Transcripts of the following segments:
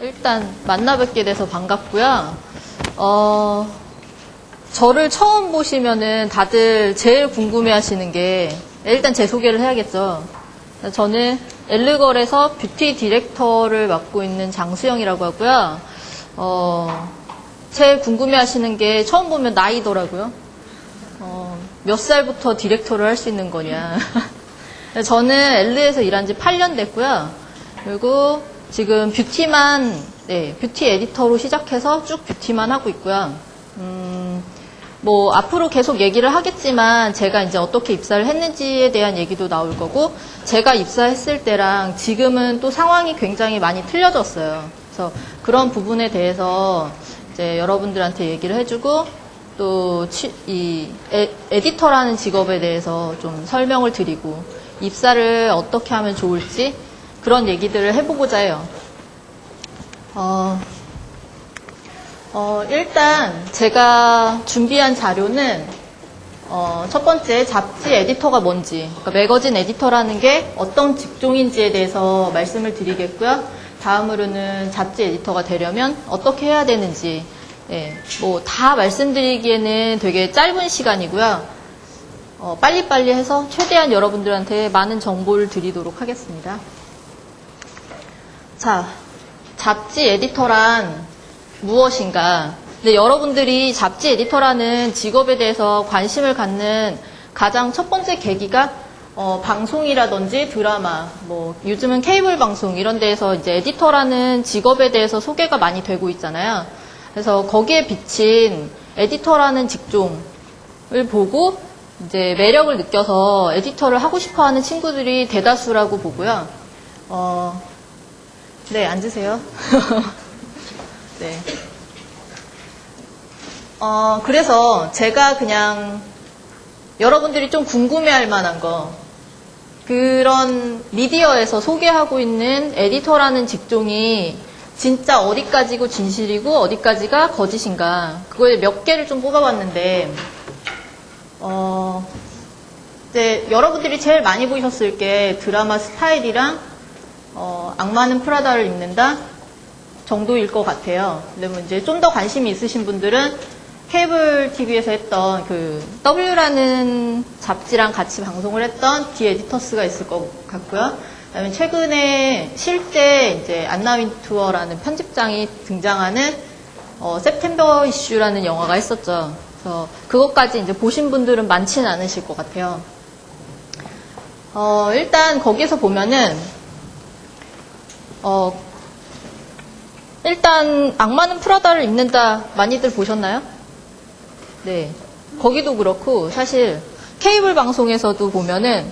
일단 만나 뵙게 돼서 반갑고요. 어, 저를 처음 보시면은 다들 제일 궁금해 하시는 게 일단 제 소개를 해야겠죠. 저는 엘르걸에서 뷰티 디렉터를 맡고 있는 장수영이라고 하고요. 어, 제일 궁금해 하시는 게 처음 보면 나이더라고요. 어, 몇 살부터 디렉터를 할 수 있는 거냐. 저는 엘르에서 일한 지 8년 됐고요. 그리고 지금 뷰티만, 네, 뷰티 에디터로 시작해서 쭉 뷰티만 하고 있고요. 음, 뭐, 앞으로 계속 얘기를 하겠지만, 제가 이제 어떻게 입사를 했는지에 대한 얘기도 나올 거고, 제가 입사했을 때랑 지금은 또 상황이 굉장히 많이 틀려졌어요. 그래서 그런 부분에 대해서 이제 여러분들한테 얘기를 해주고, 또, 취- 이, 에, 에디터라는 직업에 대해서 좀 설명을 드리고, 입사를 어떻게 하면 좋을지, 그런 얘기들을 해보고자 해요. 어, 어, 일단 제가 준비한 자료는 어, 첫 번째 잡지 에디터가 뭔지, 그러니까 매거진 에디터라는 게 어떤 직종인지에 대해서 말씀을 드리겠고요. 다음으로는 잡지 에디터가 되려면 어떻게 해야 되는지, 예, 뭐다 말씀드리기에는 되게 짧은 시간이고요. 어, 빨리빨리 해서 최대한 여러분들한테 많은 정보를 드리도록 하겠습니다. 자, 잡지 에디터란 무엇인가? 근데 여러분들이 잡지 에디터라는 직업에 대해서 관심을 갖는 가장 첫 번째 계기가 어, 방송이라든지 드라마, 뭐 요즘은 케이블 방송 이런 데에서 이제 에디터라는 직업에 대해서 소개가 많이 되고 있잖아요. 그래서 거기에 비친 에디터라는 직종을 보고 이제 매력을 느껴서 에디터를 하고 싶어하는 친구들이 대다수라고 보고요. 어, 네, 앉으세요. 네. 어, 그래서 제가 그냥 여러분들이 좀 궁금해할 만한 거, 그런 미디어에서 소개하고 있는 에디터라는 직종이 진짜 어디까지고 진실이고 어디까지가 거짓인가, 그거에 몇 개를 좀 뽑아봤는데, 어, 이제 여러분들이 제일 많이 보셨을 게 드라마 스타일이랑 어, 악마는 프라다를 입는다 정도일 것 같아요. 뭐 이제 좀 더 관심이 있으신 분들은 케이블 TV에서 했던 그 W라는 잡지랑 같이 방송을 했던 디 에디터스가 있을 것 같고요. 그다음에 최근에 실제 이제 안나윈 투어라는 편집장이 등장하는 어, september 이슈라는 영화가 있었죠. 그래서 그것까지 이제 보신 분들은 많지는 않으실 것 같아요. 어, 일단 거기서 보면은 어, 일단 악마는 프라다를 입는다 많이들 보셨나요? 네. 거기도 그렇고 사실 케이블 방송에서도 보면은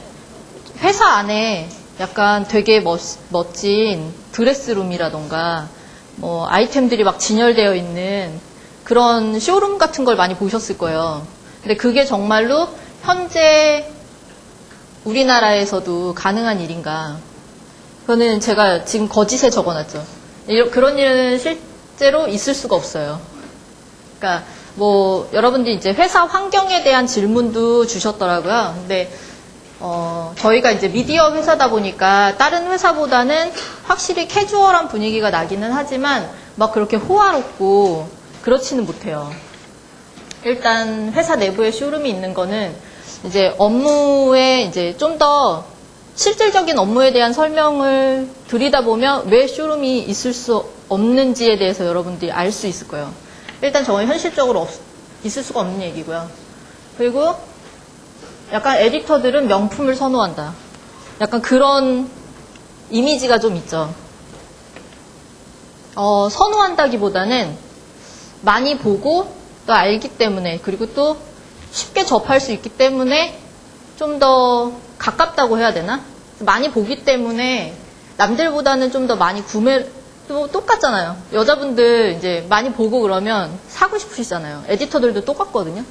회사 안에 약간 되게 멋, 멋진 드레스룸이라던가 뭐 아이템들이 막 진열되어 있는 그런 쇼룸 같은 걸 많이 보셨을 거예요. 근데 그게 정말로 현재 우리나라에서도 가능한 일인가? 그거는 제가 지금 거짓에 적어놨죠. 이런- 그런 일은 실제로 있을 수가 없어요. 그러니까 뭐 여러분들이 이제 회사 환경에 대한 질문도 주셨더라고요. 근데 어, 저희가 이제 미디어 회사다 보니까 다른 회사보다는 확실히 캐주얼한 분위기가 나기는 하지만 막 그렇게 호화롭고 그렇지는 못해요. 일단 회사 내부에 쇼룸이 있는 거는 이제 업무에 이제 좀 더 실질적인 업무에 대한 설명을 드리다 보면 왜 쇼룸이 있을 수 없는지에 대해서 여러분들이 알 수 있을 거예요. 일단 저건 현실적으로 없- 있을 수가 없는 얘기고요. 그리고 약간 에디터들은 명품을 선호한다. 약간 그런 이미지가 좀 있죠. 어, 선호한다기보다는 많이 보고 또 알기 때문에 그리고 또 쉽게 접할 수 있기 때문에 좀 더 가깝다고 해야 되나? 많이 보기 때문에 남들보다는 좀 더 많이 구매 또 똑같잖아요. 여자분들 이제 많이 보고 그러면 사고 싶으시잖아요. 에디터들도 똑같거든요.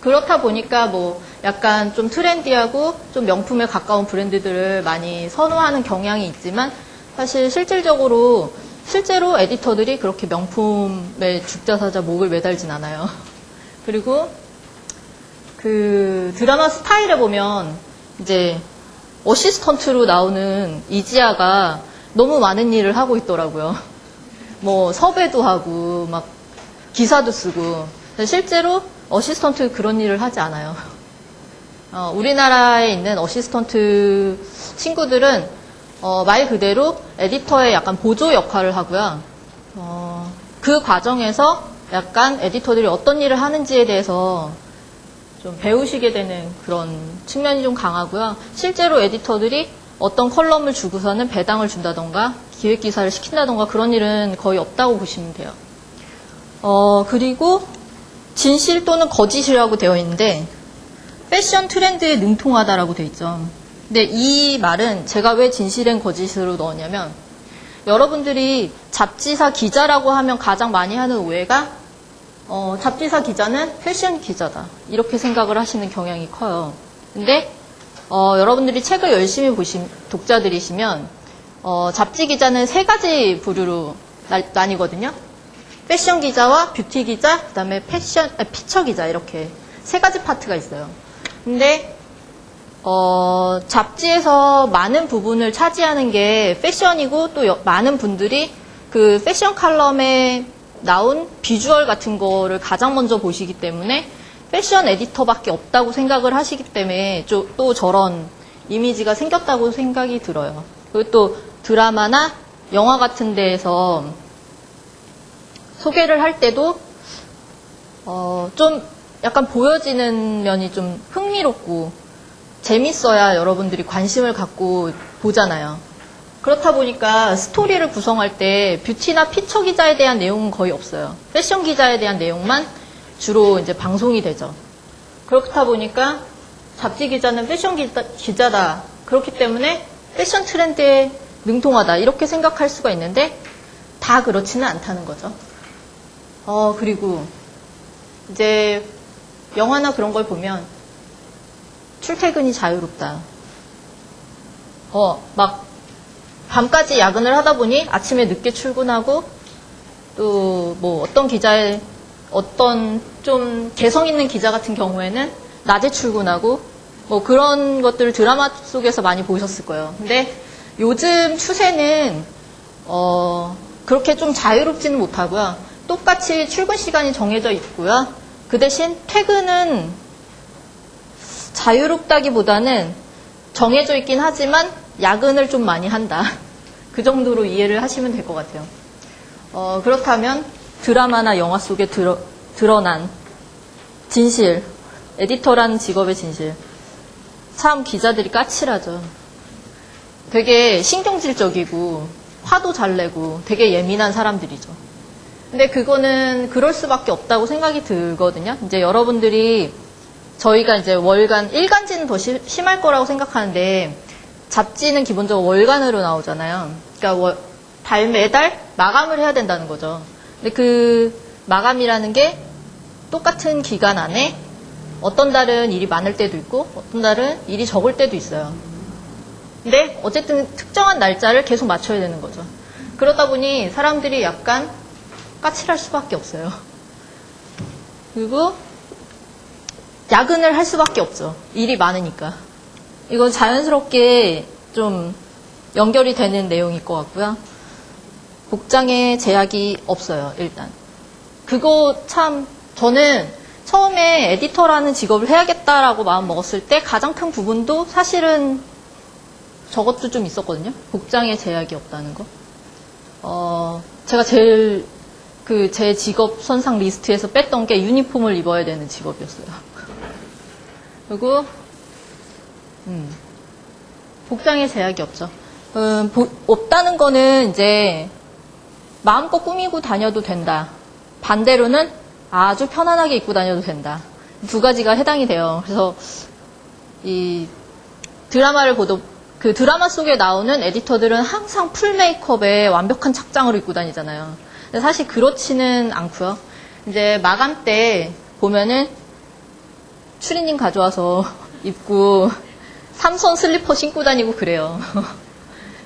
그렇다 보니까 뭐 약간 좀 트렌디하고 좀 명품에 가까운 브랜드들을 많이 선호하는 경향이 있지만 사실 실질적으로 실제로 에디터들이 그렇게 명품에 죽자사자 목을 매달진 않아요. 그리고 그 드라마 스타일에 보면 이제 어시스턴트로 나오는 이지아가 너무 많은 일을 하고 있더라고요. 뭐 섭외도 하고 막 기사도 쓰고 실제로 어시스턴트 그런 일을 하지 않아요. 어, 우리나라에 있는 어시스턴트 친구들은 어, 말 그대로 에디터의 약간 보조 역할을 하고요. 어, 그 과정에서 약간 에디터들이 어떤 일을 하는지에 대해서 좀 배우시게 되는 그런 측면이 좀 강하고요. 실제로 에디터들이 어떤 컬럼을 주고서는 배당을 준다던가 기획 기사를 시킨다던가 그런 일은 거의 없다고 보시면 돼요. 어, 그리고 진실 또는 거짓이라고 되어 있는데 패션 트렌드에 능통하다라고 되어 있죠. 근데 이 말은 제가 왜 진실엔 거짓으로 넣었냐면 여러분들이 잡지사 기자라고 하면 가장 많이 하는 오해가 어, 잡지사 기자는 패션 기자다. 이렇게 생각을 하시는 경향이 커요. 근데 어, 여러분들이 책을 열심히 보신 독자들이시면 어, 잡지 기자는 세 가지 부류로 나, 나뉘거든요. 패션 기자와 뷰티 기자, 그다음에 패션 아, 피처 기자 이렇게 세 가지 파트가 있어요. 근데 어, 잡지에서 많은 부분을 차지하는 게 패션이고 또 여- 많은 분들이 그 패션 칼럼에 나온 비주얼 같은 거를 가장 먼저 보시기 때문에 패션 에디터밖에 없다고 생각을 하시기 때문에 저- 또 저런 이미지가 생겼다고 생각이 들어요. 그리고 또 드라마나 영화 같은 데에서 소개를 할 때도 어, 좀 약간 보여지는 면이 좀 흥미롭고 재밌어야 여러분들이 관심을 갖고 보잖아요. 그렇다 보니까 스토리를 구성할 때 뷰티나 피처 기자에 대한 내용은 거의 없어요. 패션 기자에 대한 내용만 주로 이제 방송이 되죠. 그렇다 보니까 잡지 기자는 패션 기자, 기자다. 그렇기 때문에 패션 트렌드에 능통하다. 이렇게 생각할 수가 있는데 다 그렇지는 않다는 거죠. 어, 그리고 이제 영화나 그런 걸 보면 출퇴근이 자유롭다. 어, 막 밤까지 야근을 하다 보니 아침에 늦게 출근하고 또 뭐 어떤 기자의 어떤 좀 개성 있는 기자 같은 경우에는 낮에 출근하고 뭐 그런 것들을 드라마 속에서 많이 보셨을 거예요. 근데 요즘 추세는 어 그렇게 좀 자유롭지는 못하고요. 똑같이 출근 시간이 정해져 있고요. 그 대신 퇴근은 자유롭다기보다는 정해져 있긴 하지만 야근을 좀 많이 한다. 그 정도로 이해를 하시면 될 것 같아요. 어, 그렇다면 드라마나 영화 속에 드러, 드러난 진실, 에디터라는 직업의 진실. 참 기자들이 까칠하죠. 되게 신경질적이고 화도 잘 내고 되게 예민한 사람들이죠. 근데 그거는 그럴 수밖에 없다고 생각이 들거든요. 이제 여러분들이 저희가 이제 월간, 일간지는 더 시- 심할 거라고 생각하는데 잡지는 기본적으로 월간으로 나오잖아요. 그러니까 월- 달 매달 마감을 해야 된다는 거죠. 근데 그 마감이라는 게 똑같은 기간 안에 어떤 달은 일이 많을 때도 있고 어떤 달은 일이 적을 때도 있어요. 근데 어쨌든 특정한 날짜를 계속 맞춰야 되는 거죠. 그러다 보니 사람들이 약간 까칠할 수밖에 없어요. 그리고 야근을 할 수밖에 없죠. 일이 많으니까. 이건 자연스럽게 좀 연결이 되는 내용일 것 같고요. 복장에 제약이 없어요, 일단. 그거 참, 저는 처음에 에디터라는 직업을 해야겠다라고 마음 먹었을 때 가장 큰 부분도 사실은 저것도 좀 있었거든요. 복장에 제약이 없다는 거. 어, 제가 제일 그 제 직업 선상 리스트에서 뺐던 게 유니폼을 입어야 되는 직업이었어요. 그리고 음, 복장에 제약이 없죠. 음, 보- 없다는 거는 이제 마음껏 꾸미고 다녀도 된다. 반대로는 아주 편안하게 입고 다녀도 된다. 두 가지가 해당이 돼요. 그래서 이 드라마를 보도 그 드라마 속에 나오는 에디터들은 항상 풀 메이크업에 완벽한 착장을 입고 다니잖아요. 근데 사실 그렇지는 않고요. 이제 마감 때 보면은 추리닝 가져와서 입고 삼선 슬리퍼 신고 다니고 그래요.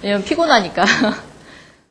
왜냐면 피곤하니까.